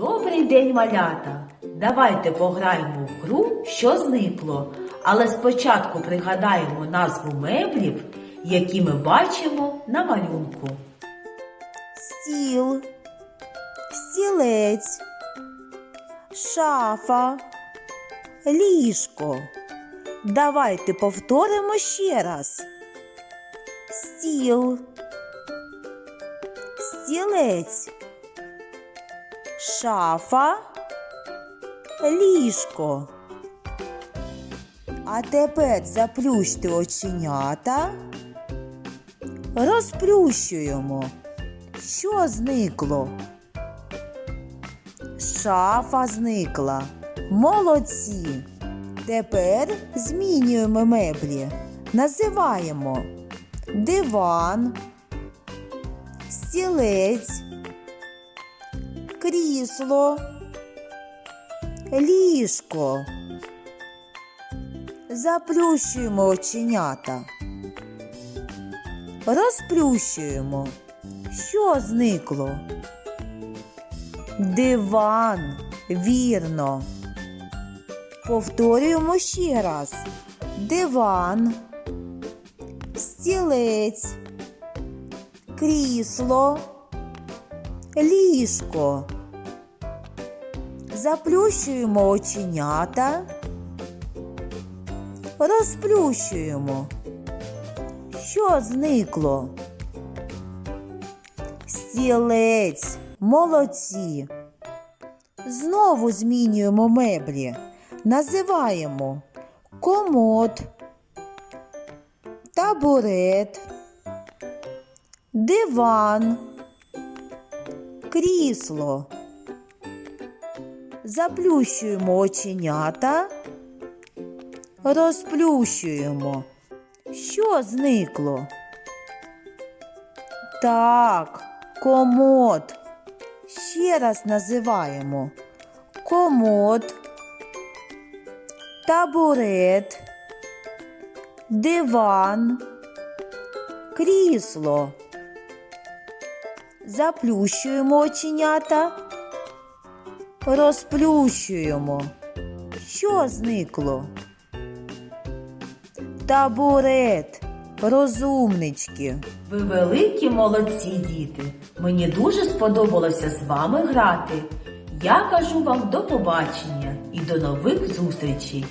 Добрий день, малята! Давайте пограємо в гру, що зникло. Але спочатку пригадаємо назву меблів, які ми бачимо на малюнку. стіл, стілець, шафа, ліжко. Давайте повторимо ще раз. Стіл, стілець, шафа, ліжко. А тепер заплющте оченята, розплющуємо. Що зникло? Шафа зникла. Молодці. Тепер змінюємо меблі. Називаємо диван, стілець, крісло, ліжко. Заплющуємо оченята. Розплющуємо. Що зникло? Диван. Вірно. Повторюємо ще раз. Диван, стілець, крісло, ліжко. Заплющуємо оченята. Розплющуємо. Що зникло? Стілець. Молодці. Знову змінюємо меблі. Називаємо комод, табурет, диван, крісло. Заплющуємо оченята, розплющуємо. Що зникло? Так, комод. Ще раз називаємо комод, табурет, диван, крісло. Заплющуємо оченята, розплющуємо. Що зникло? Табурет, розумнички. Ви великі молодці, діти. Мені дуже сподобалося з вами грати. Я кажу вам до побачення і до нових зустрічей.